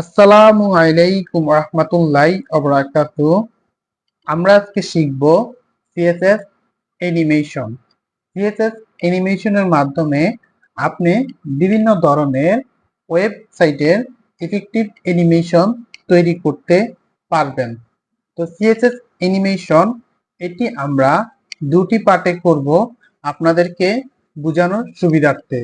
আসসালামু আলাইকুম রহমতুল্লাহ অবরাকাত আমরা আজকে শিখব সিএসএস অ্যানিমেশন সিএসএস অ্যানিমেশনের মাধ্যমে আপনি বিভিন্ন ধরনের ওয়েবসাইটের ইফেক্টিভ অ্যানিমেশন তৈরি করতে পারবেন। তো সিএসএস অ্যানিমেশন এটি আমরা দুটি পার্টে করব আপনাদেরকে বোঝানোর সুবিধার্থে।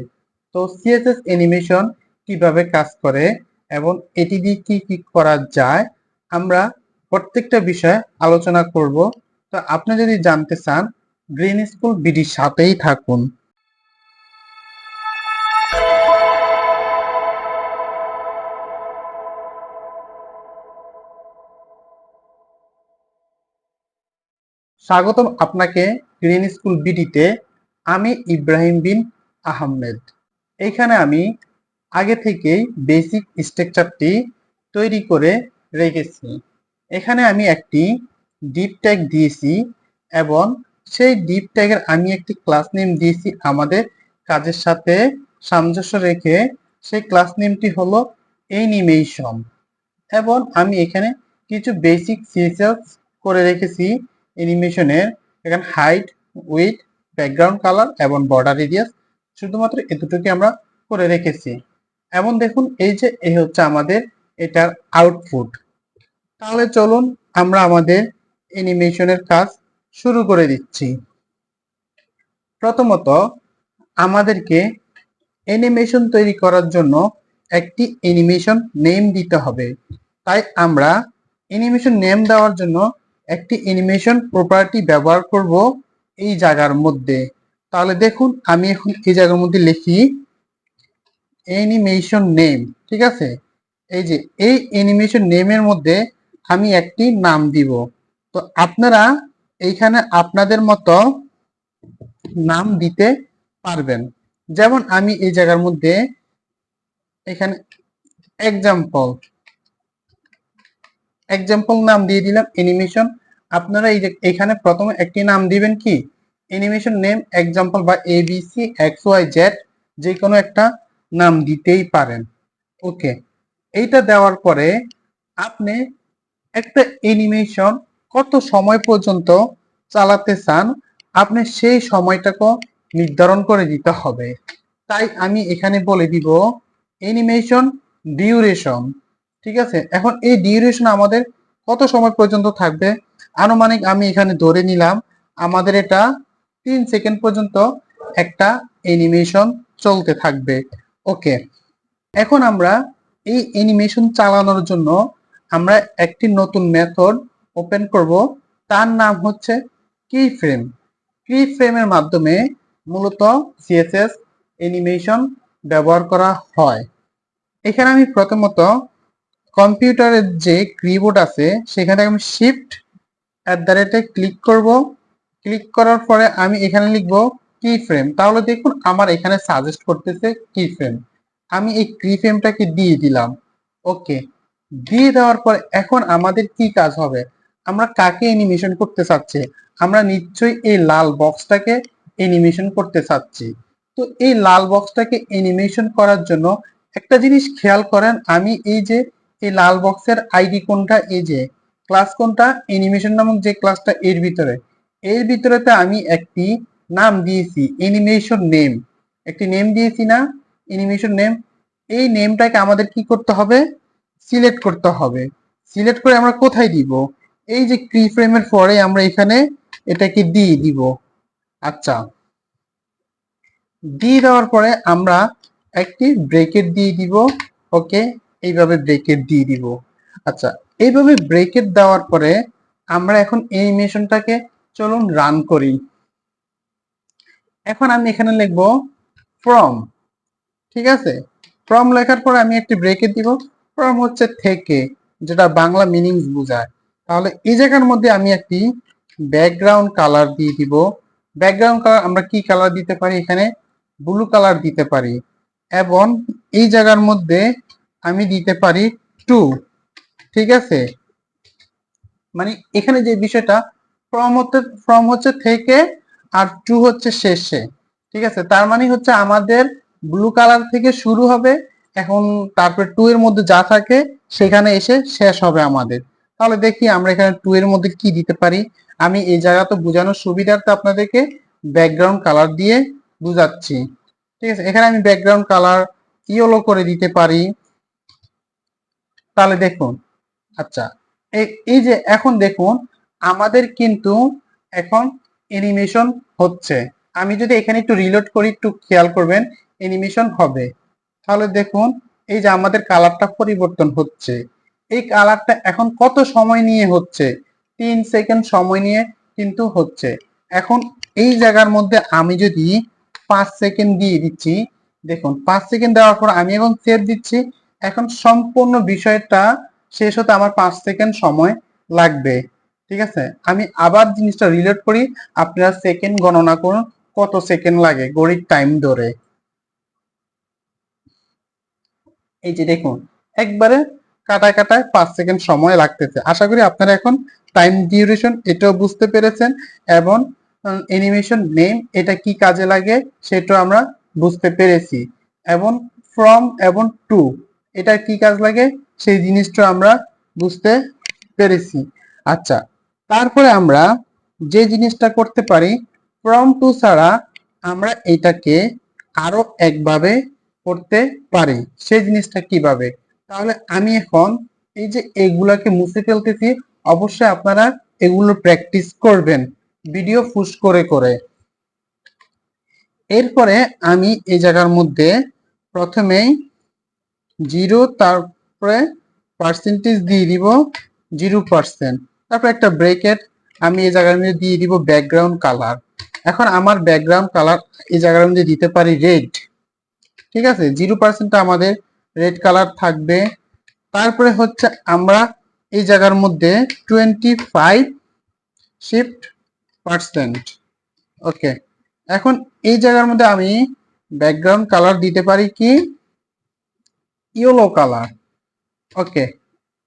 তো সিএসএস অ্যানিমেশন কীভাবে কাজ করে? এবং এটি দিয়ে কি কি করা যায়, আমরা প্রত্যেকটা বিষয়ে আলোচনা করব। তো আপনি যদি জানতে চান, গ্রিন স্কুল বিডির সাথেই থাকুন। স্বাগতম আপনাকে গ্রিন স্কুল বিডিতে। আমি ইব্রাহিম বিন আহমেদ। এখানে আমি আগে থেকেই বেসিক স্ট্রাকচারটি তৈরি করে রেখেছি। এখানে আমি একটি ডিপ ট্যাগ দিয়েছি এবং সেই ডিপ ট্যাগের আমি একটি ক্লাস নেম দিয়েছি আমাদের কাজের সাথে সামঞ্জস্য রেখে। সেই ক্লাস নেমটি হলো অ্যানিমেশন এবং আমি এখানে কিছু বেসিক সিএসএস করে রেখেছি অ্যানিমেশনের এখানে হাইট উইথ ব্যাকগ্রাউন্ড কালার এবং বর্ডার রেডিয়াস শুধুমাত্র এতটুকু আমরা করে রেখেছি। এমন দেখুন, এই যে এই হচ্ছে আমাদের এটার আউটপুট তাহলে চলুন আমরা আমাদের অ্যানিমেশনের কাজ শুরু করে দিচ্ছি। প্রথমত, আমাদেরকে অ্যানিমেশন তৈরি করার জন্য একটি অ্যানিমেশন নেম দিতে হবে। তাই আমরা অ্যানিমেশন নেম দেওয়ার জন্য একটি অ্যানিমেশন প্রপার্টি ব্যবহার করব এই জায়গার মধ্যে। তাহলে দেখুন, আমি এখন এই জায়গার মধ্যে লিখি অ্যানিমেশন নেম ঠিক আছে? এই যে, এই অ্যানিমেশন নেমের মধ্যে আমি একটি নাম দিব। তো আপনারা এইখানে আপনাদের মতো নাম দিতে পারবেন। যেমন আমি এই জায়গার মধ্যে এখানে এক্সাম্পল এক্সাম্পল নাম দিয়ে দিলাম অ্যানিমেশন আপনারা এই যে, এখানে প্রথমে একটি নাম দিবেন কি? অ্যানিমেশন নেম এক্সাম্পল বা এবিসি এক্স ওয়াই জেড যে কোনো একটা নাম দিতেই পারেন। ওকে এইটা দেওয়ার পরে আপনি একটা অ্যানিমেশন কত সময় পর্যন্ত চালাতে চান, আপনি সেই সময়টাকে নির্ধারণ করে দিতে হবে। তাই আমি এখানে বলে দিব অ্যানিমেশন ডিউরেশন ঠিক আছে? এখন এই ডিউরেশন আমাদের কত সময় পর্যন্ত থাকবে? আনুমানিক আমি এখানে ধরে নিলাম, আমাদের এটা তিন সেকেন্ড পর্যন্ত একটা অ্যানিমেশন চলতে থাকবে। ওকে এখন আমরা এই অ্যানিমেশন চালানোর জন্য আমরা একটি নতুন মেথড ওপেন করব। তার নাম হচ্ছে কি ফ্রেম কি ফ্রেমের মাধ্যমে মূলত সিএসএস অ্যানিমেশন ব্যবহার করা হয়। এখানে আমি প্রথমত কম্পিউটারের যে কিবোর্ড আছে, সেখানে আমি শিফট অ্যাট দ্য রেটে ক্লিক করব। ক্লিক করার পরে আমি এখানে লিখব কি ফ্রেম তাহলে দেখুন আমার এখানে সাজেস্ট করতেছে কি ফ্রেম আমি এই কি ফ্রেমটাকে দিয়ে দিলাম। ওকে দিয়ে দেওয়ার পর এখন আমাদের কি কাজ হবে? আমরা কাকে অ্যানিমেশন করতে চাচ্ছি? আমরা নিশ্চয়ই এই লাল বক্সটাকে অ্যানিমেশন করতে চাচ্ছি। তো এই লাল বক্সটাকে অ্যানিমেশন করার জন্য একটা জিনিস খেয়াল করেন, আমি এই যে, এই লাল বক্সের আইডি কোনটা? এই যে ক্লাস কোনটা? অ্যানিমেশন নামক যে ক্লাসটা এর ভিতরে। এর ভিতরেতে আমি একটি নাম দিয়েছি অ্যানিমেশন নেম একটি নেম দিয়েছি না অ্যানিমেশন নেম এই নেমটাকে আমাদের কি করতে হবে? সিলেক্ট করতে হবে। সিলেক্ট করে আমরা কোথায় দিব? এই যে ক্রি ফ্রেমের পরে আমরা এখানে এটাকে দিয়ে দিব। আচ্ছা। দিয়ে দেওয়ার পরে আমরা একটি ব্রেকেট দিয়ে দিব। ওকে এইভাবে ব্রেকেট দিয়ে দিব। আচ্ছা এইভাবে ব্রেকেট দেওয়ার পরে আমরা এখন অ্যানিমেশনটাকে চলুন রান করি। এখন আমি এখানে লিখব ফ্রম ঠিক আছে? ফ্রম লেখার পরে আমি একটি ব্রেকে দিব। ফ্রম হচ্ছে থেকে, যেটা বাংলা মিনিংস বোঝায়। তাহলে এই জায়গার মধ্যে আমি একটি ব্যাকগ্রাউন্ড কালার দিয়ে দিব। ব্যাকগ্রাউন্ড কালার আমরা কি কালার দিতে পারি এখানে? ব্লু কালার দিতে পারি। এবং এই জায়গার মধ্যে আমি দিতে পারি টু ঠিক আছে? মানে এখানে যে বিষয়টা ফ্রম হচ্ছে ফ্রম হচ্ছে থেকে আর টু হচ্ছে শেষে, ঠিক আছে? তার মানে হচ্ছে আমাদের ব্লু কালার থেকে শুরু হবে, এখন তারপরে টু এর মধ্যে যা থাকে সেখানে এসে শেষ হবে আমাদের। তাহলে দেখি আমরা এখানে টু এর মধ্যে কি দিতে পারি। আমি এই জায়গা তো বোঝানোর সুবিধার্থে আপনাদেরকে ব্যাকগ্রাউন্ড কালার দিয়ে বুঝাচ্ছি। ঠিক আছে? এখানে আমি ব্যাকগ্রাউন্ড কালার ইয়েলো করে দিতে পারি। তাহলে দেখুন আচ্ছা এই যে এখন দেখুন, আমাদের কিন্তু এখন অ্যানিমেশন হচ্ছে। আমি যদি এখানে একটু রিলোড করি, একটু খেয়াল করবেন অ্যানিমেশন হবে। তাহলে দেখুন, এই যে আমাদের কালারটা পরিবর্তন হচ্ছে। এই কালারটা এখন কত সময় নিয়ে হচ্ছে? তিন সেকেন্ড সময় নিয়ে কিন্তু হচ্ছে। এখন এই জায়গার মধ্যে আমি যদি পাঁচ সেকেন্ড দিয়ে দিচ্ছি, দেখুন, পাঁচ সেকেন্ড দেওয়ার পর আমি এখন সেভ দিচ্ছি। এখন সম্পূর্ণ বিষয়টা শেষ হতে আমার পাঁচ সেকেন্ড সময় লাগবে। ঠিক আছে? আমি আবার জিনিসটা রিলেট করি, আপনারা সেকেন্ড গণনা করুন, কত সেকেন্ড লাগে গড়ির টাইম ধরে। এই যে দেখুন, একবারে কাটায় কাটায় পাঁচ সেকেন্ড সময় লাগতেছে। আশা করি আপনারা এখন টাইম ডিউরেশন এটাও বুঝতে পেরেছেন এবং অ্যানিমেশন নেম এটা কি কাজে লাগে সেটাও আমরা বুঝতে পেরেছি। এবং ফ্রম এবং টু এটা কি কাজ লাগে সেই জিনিসটা আমরা বুঝতে পেরেছি। আচ্ছা তারপরে আমরা যে জিনিসটা করতে পারি ফ্রম টু ছাড়া আমরা এটাকে আরও একভাবে করতে পারি। সেই জিনিসটা কীভাবে? তাহলে আমি এখন এই যে এগুলাকে মুছে ফেলতেছি, অবশ্যই আপনারা এগুলো প্র্যাকটিস করবেন ভিডিও ফুস করে করে। এরপরে আমি এই জায়গার মধ্যে প্রথমেই জিরো তারপরে পার্সেন্টেজ দিয়ে দিব জিরো পার্সেন্ট তারপর একটা ব্রেকেট আমি এই জায়গার মধ্যে দিয়ে দিব ব্যাকগ্রাউন্ড কালার এখন আমার ব্যাকগ্রাউন্ড কালার এই জায়গার মধ্যে দিতে পারি রেড ঠিক আছে? জিরো পার্সেন্টটা আমাদের রেড কালার থাকবে। তারপরে হচ্ছে আমরা এই জায়গার মধ্যে twenty five shift percent okay এখন এই জায়গার মধ্যে আমি ব্যাকগ্রাউন্ড কালার দিতে পারি কি? Yellow colour okay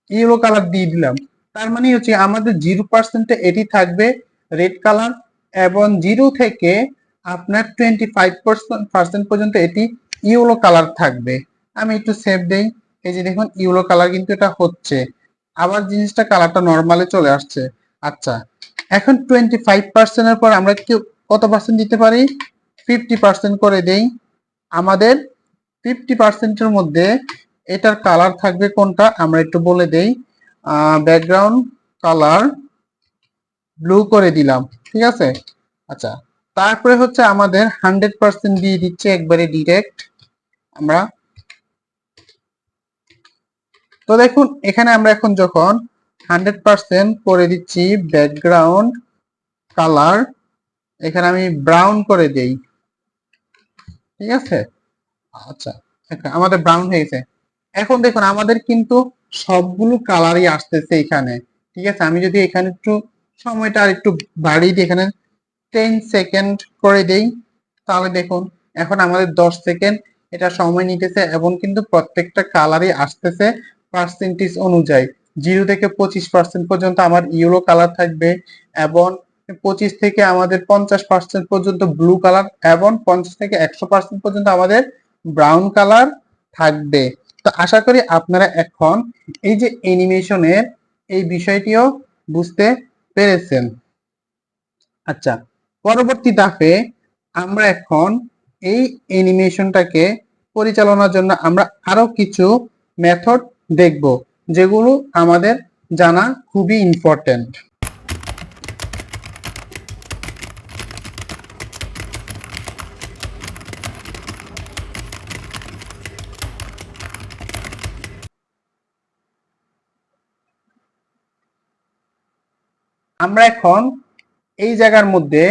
yellow colour দিয়ে দিলাম। তার মানে হচ্ছে আমাদের জিরো পার্সেন্টে এটি থাকবে রেড কালার এবং জিরো থেকে আপনার টোয়েন্টি ফাইভ পার্সেন্ট পর্যন্ত এটি ইয়েলো কালার থাকবে। আমি একটু সেভ দেই। এই যে দেখুন, ইয়েলো কালার কিন্তু এটা হচ্ছে। আবার জিনিসটা কালারটা নর্মালে চলে আসছে। আচ্ছা এখন টোয়েন্টি ফাইভ পার্সেন্টের পর আমরা কি কত পার্সেন্ট দিতে পারি? ফিফটি পার্সেন্ট করে দেই। আমাদের ফিফটি পার্সেন্টের মধ্যে এটার কালার থাকবে কোনটা? আমরা একটু বলে দেই। ব্যাকগ্রাউন্ড কালার ব্লু করে দিলাম, ঠিক আছে? আচ্ছা তারপরে হচ্ছে আমাদের হান্ড্রেড পার্সেন্ট দিয়ে দিচ্ছে একবারে ডিরেক্ট আমরা। তো দেখুন, এখানে আমরা এখন যখন হান্ড্রেড পার্সেন্ট করে দিচ্ছি ব্যাকগ্রাউন্ড কালার এখানে আমি ব্রাউন করে দেই, ঠিক আছে? আচ্ছা আমাদের ব্রাউন হয়ে গেছে। এখন দেখুন, আমাদের কিন্তু সবগুলো কালারই আসতেছে এখানে, ঠিক আছে? আমি যদি এখানে একটু সময়টা আর একটু বাড়িয়ে দিই, এখানে টেন সেকেন্ড করে দেই, তাহলে দেখুন, এখন আমাদের দশ সেকেন্ড এটা সময় নিতেছে এবং কিন্তু প্রত্যেকটা কালারই আসতেছে পার্সেন্টেজ অনুযায়ী। জিরো থেকে পঁচিশ পার্সেন্ট পর্যন্ত আমার ইয়েলো কালার থাকবে এবং পঁচিশ থেকে আমাদের পঞ্চাশ পার্সেন্ট পর্যন্ত ব্লু কালার এবং পঞ্চাশ থেকে একশো পার্সেন্ট পর্যন্ত আমাদের ব্রাউন কালার থাকবে। তো আশা করি আপনারা এখন এই যে অ্যানিমেশনের এই বিষয়টিও বুঝতে পেরেছেন। আচ্ছা পরবর্তী ধাপে আমরা এখন এই অ্যানিমেশনটাকে পরিচালনার জন্য আমরা আরও কিছু মেথড দেখব, যেগুলো আমাদের জানা খুবই ইম্পর্টেন্ট আমরা এখন এই জায়গার মধ্যে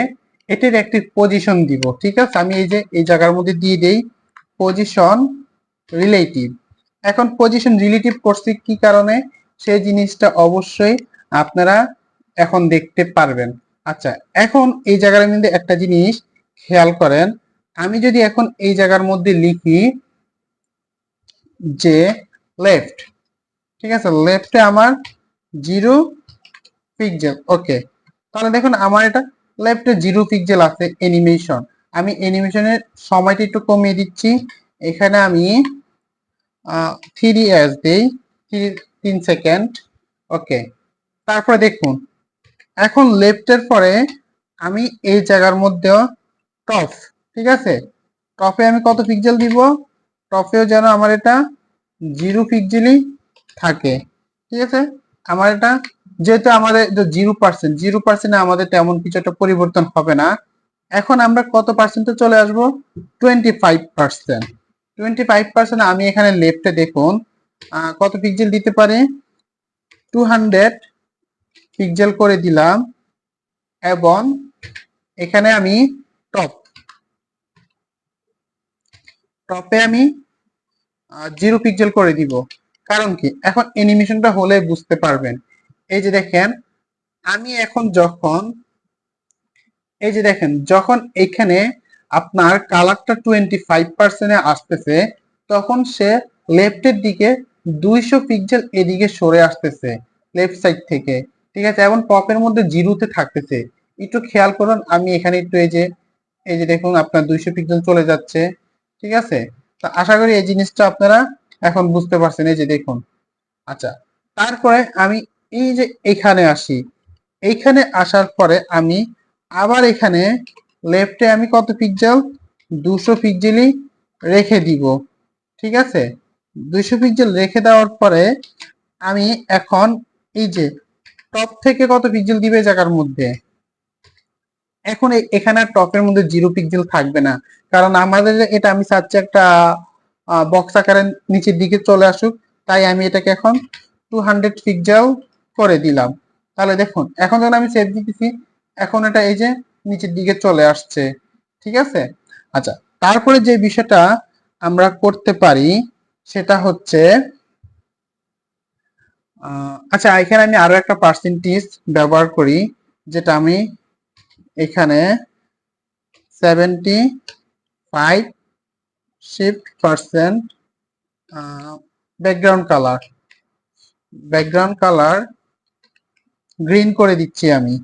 এটির একটি পজিশন দিব, ঠিক আছে? আমি এই যে, এই জায়গার মধ্যে দিয়ে দেই পজিশন রিলেটিভ এখন পজিশন রিলেটিভ করছি কি কারণে? সেই জিনিসটা অবশ্যই আপনারা এখন দেখতে পারবেন। আচ্ছা এখন এই জায়গার মধ্যে একটা জিনিস খেয়াল করেন। আমি যদি এখন এই জায়গার মধ্যে লিখি যে লেফট ঠিক আছে? লেফটে আমার জিরো পিক্সেল ওকে তাহলে দেখুন আমার এটা লেফটে জিরো পিক্সেল আছে অ্যানিমেশন আমি অ্যানিমেশনের সময়টা একটু কমিয়ে দিচ্ছি। এখানে আমি থ্রি এস দিই তিন সেকেন্ড ওকে তারপরে দেখুন, এখন লেফটের পরে আমি এই জায়গার মধ্যেও টপ ঠিক আছে? টপে আমি কত পিক্সেল দিব? টপেও যেন আমার এটা জিরো পিক্সেলই থাকে, ঠিক আছে? আমার এটা যেহেতু আমাদের জিরো পার্সেন্ট জিরো পার্সেন্টে আমাদের তেমন কিছু একটা পরিবর্তন হবে না। এখন আমরা কত পার্সেন্টে চলে আসব? Twenty five percent twenty five percent আমি এখানে লেফটে দেখুন কত পিক্সেল দিতে পারি? টু হান্ড্রেড পিক্সেল করে দিলাম, এবং এখানে আমি টপ টপে আমি জিরো পিক্সেল করে দিব। কারণ কি? এখন অ্যানিমেশনটা হলে বুঝতে পারবেন। এই যে দেখেন, আমি এখন যখন, এই যে দেখেন, যখন এখানে আপনার কালারটা টোয়েন্টি ফাইভ পার্সেন্টে আসতেছে, তখন সে লেফটের দিকে দুইশো পিক্সেল এদিকে সরে আসতেছে লেফট সাইড থেকে। ঠিক আছে, এবং পপের মধ্যে জিরোতে থাকতেছে। একটু খেয়াল করুন, আমি এখানে একটু এই যে এই যে দেখুন, আপনার দুইশো পিক্সেল চলে যাচ্ছে। ঠিক আছে? তো আশা করি এই জিনিসটা আপনারা এখন বুঝতে পারছেন। এই যে দেখুন। আচ্ছা তারপরে আমি এই যে এখানে আসি, এইখানে আসার পরে আমি আবার এখানে লেফটে আমি কত পিক্সেল দুশো পিক্সেলই রেখে দিব, ঠিক আছে? দুইশো পিক্সেল রেখে দেওয়ার পরে আমি এখন এই যে টপ থেকে কত পিক্সেল দিবে জায়গার মধ্যে? এখন এখানে টপের মধ্যে জিরো পিক্সেল থাকবে না, কারণ আমাদের এটা আমি চাচ্ছি একটা বক্স আকারে নিচের দিকে চলে আসুক, তাই আমি এটাকে এখন টু হান্ড্রেড পিক্সেল করে দিলাম। তাহলে দেখুন, এখন যখন আমি সেভ দিতেছি, এখন এটা এই যে নিচের দিকে চলে আসছে, ঠিক আছে? আচ্ছা তারপরে যে বিষয়টা আমরা করতে পারি, সেটা হচ্ছে আচ্ছা এখানে আমি আরও একটা পার্সেন্টেজ ব্যবহার করি, যেটা আমি এখানে seventy five shift percent background colour background colour green করে দিচ্ছি আমি।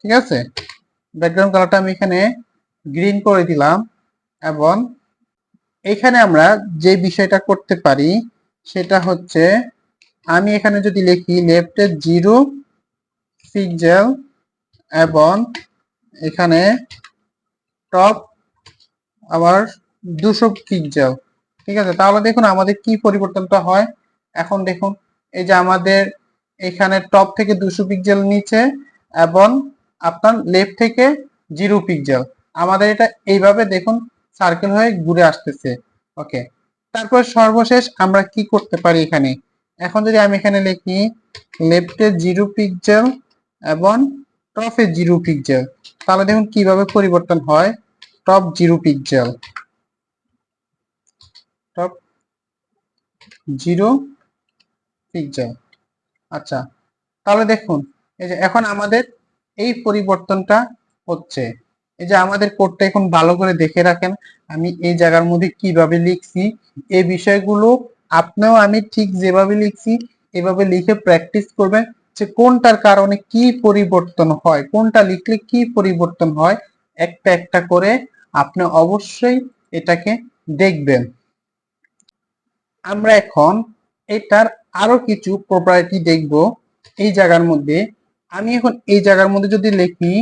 ঠিক আছে? ব্যাকগ্রাউন্ড কালারটা আমি এখানে গ্রিন করে দিলাম এবং এখানে আমরা যে বিষয়টা করতে পারি সেটা হচ্ছে আমি এখানে যদি লিখি লেফটে জিরো পিক্সেল এবং এখানে টপ আবার দুশো পিক্সেল ঠিক আছে? তাহলে দেখুন আমাদের কি পরিবর্তনটা হয়? এখন দেখুন, এই যে আমাদের এখানে টপ থেকে দুশো পিক্সেল নিচে এবং আপনার লেফট থেকে জিরো পিক্সেল আমাদের এটা এইভাবে দেখুন সার্কেল হয়ে ঘুরে আসতেছে। ওকে তারপর সর্বশেষ আমরা কি করতে পারি এখানে? এখন যদি আমি এখানে লিখি লেফটে জিরো পিক্সেল এবং টপে জিরো পিক্সেল তাহলে দেখুন কীভাবে পরিবর্তন হয়। Top zero pixel top zero pixel আচ্ছা তাহলে দেখুন, এই যে এখন আমাদের এই পরিবর্তনটা হচ্ছে। এই যে আমাদের কোডটা এখন ভালো করে দেখে রাখেন, আমি এই জায়গার মধ্যে কীভাবে লিখছি, এই বিষয়গুলো আপনিও আমি ঠিক যেভাবে লিখছি, এভাবে লিখে প্র্যাকটিস করবেন যে কোনটার কারণে কি পরিবর্তন হয়, কোনটা লিখলে কি পরিবর্তন হয়, একটা একটা করে আপনি অবশ্যই এটাকে দেখবেন। আমরা এখন এটার আরও কিছু প্রপার্টি দেখব এই জায়গার মধ্যে। আমি এখন এই জায়গার মধ্যে যদি লিখি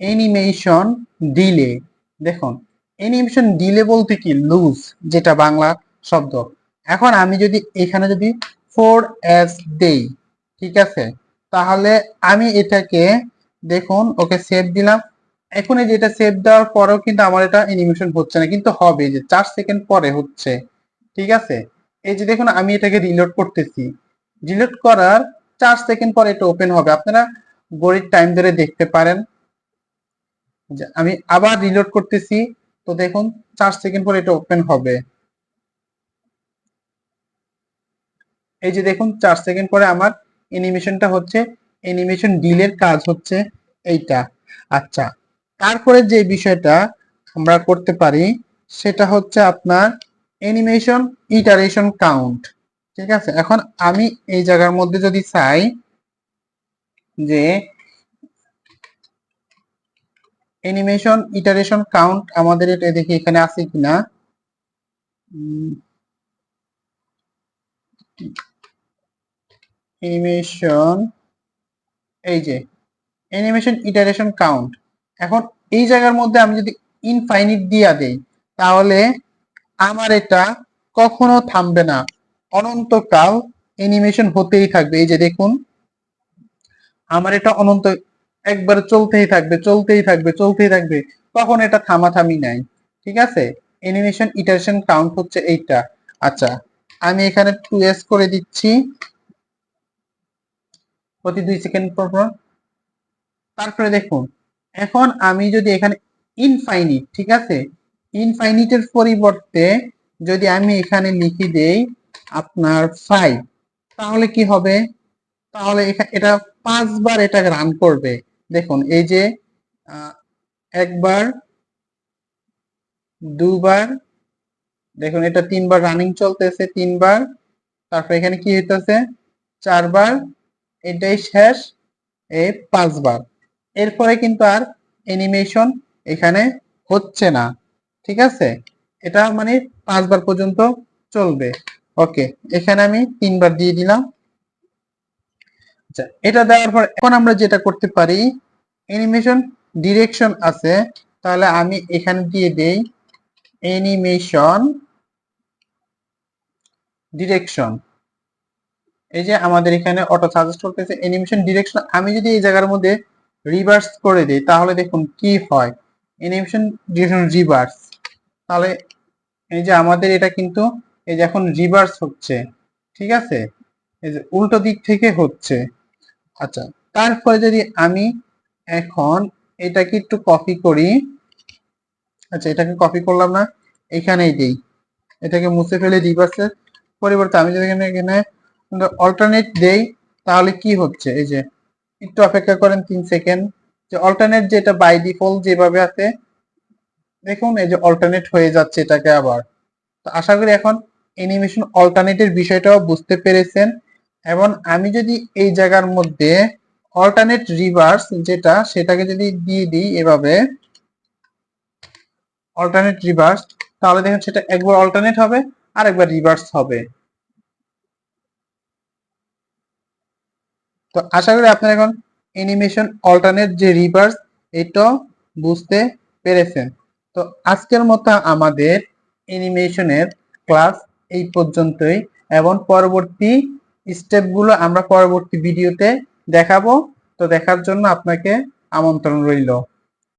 অ্যানিমেশন ডিলে দেখুন অ্যানিমেশন ডিলে বলতে কি? লুজ যেটা বাংলা শব্দ। এখন আমি যদি এখানে যদি ফোর এস দেই, ঠিক আছে? তাহলে আমি এটাকে, দেখুন, ওকে সেভ দিলাম। এখন এই যেটা সেভ দেওয়ার পরেও কিন্তু আমার এটা অ্যানিমেশন হচ্ছে না, কিন্তু হবে যে চার সেকেন্ড পরে হচ্ছে, ঠিক আছে? এই যে দেখুন, আমি এটাকে রিলোড করতেছি। রিলোড করার চার সেকেন্ড পরে এটা ওপেন হবে। আপনারা গড়ির টাইম ধরে দেখতে পারেন। আমি আবার রিলোড করতেছি। তো দেখুন, চার সেকেন্ড পরে এটা ওপেন হবে। এই যে দেখুন, চার সেকেন্ড পরে আমার অ্যানিমেশনটা হচ্ছে অ্যানিমেশন ডিলের কাজ হচ্ছে এইটা। আচ্ছা তারপরে যে বিষয়টা আমরা করতে পারি, সেটা হচ্ছে আপনার অ্যানিমেশন ইটারেশন কাউন্ট ঠিক আছে? এখন আমি এই জায়গার মধ্যে যদি চাই যে অ্যানিমেশন ইটারেশন কাউন্ট আমাদের এটা দেখি এখানে আছে কিনা? অ্যানিমেশন এই যে অ্যানিমেশন ইটারেশন কাউন্ট এখন এই জায়গার মধ্যে আমি যদি ইনফাইনিট দিয়া দেই, তাহলে আমার এটা কখনো থামবে না। অনন্তকাল অ্যানিমেশন হতেই থাকবে। এই যে দেখুন, আমার এটা অনন্ত, একবার চলতেই থাকবে চলতেই থাকবে চলতেই থাকবে। কখন এটা থামাথামি নাই। ঠিক আছে? অ্যানিমেশন ইটারেশন কাউন্ট হচ্ছে এইটা। আচ্ছা আমি এখানে টু এস করে দিচ্ছি। প্রতি দুই সেকেন্ড পর পর। তারপরে দেখুন, এখন আমি যদি এখানে ইনফাইনিট ঠিক আছে? ইনফাইনিটের পরিবর্তে যদি আমি এখানে লিখি দেই আপনার ফাইভ তাহলে কি হবে? তাহলে এটা পাঁচবার এটা রান করবে। দেখুন, এই যে একবার, দুবার, দেখুন এটা তিনবার রানিং চলতেছে তিনবার, তারপর এখানে কি হইতেছে? চারবার, এটাই শেষ এই পাঁচবার। এরপরে কিন্তু আর অ্যানিমেশন এখানে হচ্ছে না। ঠিক আছে? এটা মানে পাঁচবার পর্যন্ত চলবে। ওকে, এখানে আমি তিনবার দিয়ে দিলাম। আচ্ছা এটা দেওয়ার পর এখন আমরা যেটা করতে পারি অ্যানিমেশন ডিরেকশন আছে, তাহলে আমি এখানে দিয়ে দেই অ্যানিমেশন ডিরেকশন এই যে আমাদের এখানে অটো সাজেস্ট করতেছে অ্যানিমেশন ডিরেকশন আমি যদি এই জায়গার মধ্যে রিভার্স করে দিই, তাহলে দেখুন কি হয়। অ্যানিমেশন ডিরেকশন রিভার্স তাহলে এই যে আমাদের এটা কিন্তু, এই যে এখন রিভার্স হচ্ছে, ঠিক আছে? এই যে উল্টো দিক থেকে হচ্ছে। আচ্ছা তারপরে যদি আমি এখন এটাকে একটু কপি করি আচ্ছা এটাকে কপি করলাম না, এখানেই দিই। এটাকে মুছে ফেলে রিভার্সের পরিবর্তে আমি যদি এখানে এখানে অল্টারনেট দেই, তাহলে কি হচ্ছে? এই যে একটু অপেক্ষা করেন তিন সেকেন্ড যে অল্টারনেট যেটা বাই ডিফল্ট যেভাবে আছে দেখুন, এই যে অল্টারনেট হয়ে যাচ্ছে এটাকে আবার। তো আশা করি এখন অ্যানিমেশন অল্টারনেটের বিষয়টাও বুঝতে পেরেছেন। এবং আমি যদি এই জায়গার মধ্যে অল্টারনেট রিভার্স যেটা, সেটাকে যদি দিয়ে দিই এভাবে অল্টারনেট রিভার্স তাহলে দেখুন সেটা একবার অল্টারনেট হবে আর একবার রিভার্স হবে। তো আশা করি আপনারা এখন অ্যানিমেশন অল্টারনেট যে রিভার্স এটা বুঝতে পেরেছেন। তো আজকের মতো আমাদের অ্যানিমেশনের ক্লাস এই পর্যন্তই, এবং পরবর্তী স্টেপগুলো আমরা পরবর্তী ভিডিওতে দেখাবো। তো দেখার জন্য আপনাকে আমন্ত্রণ রইল।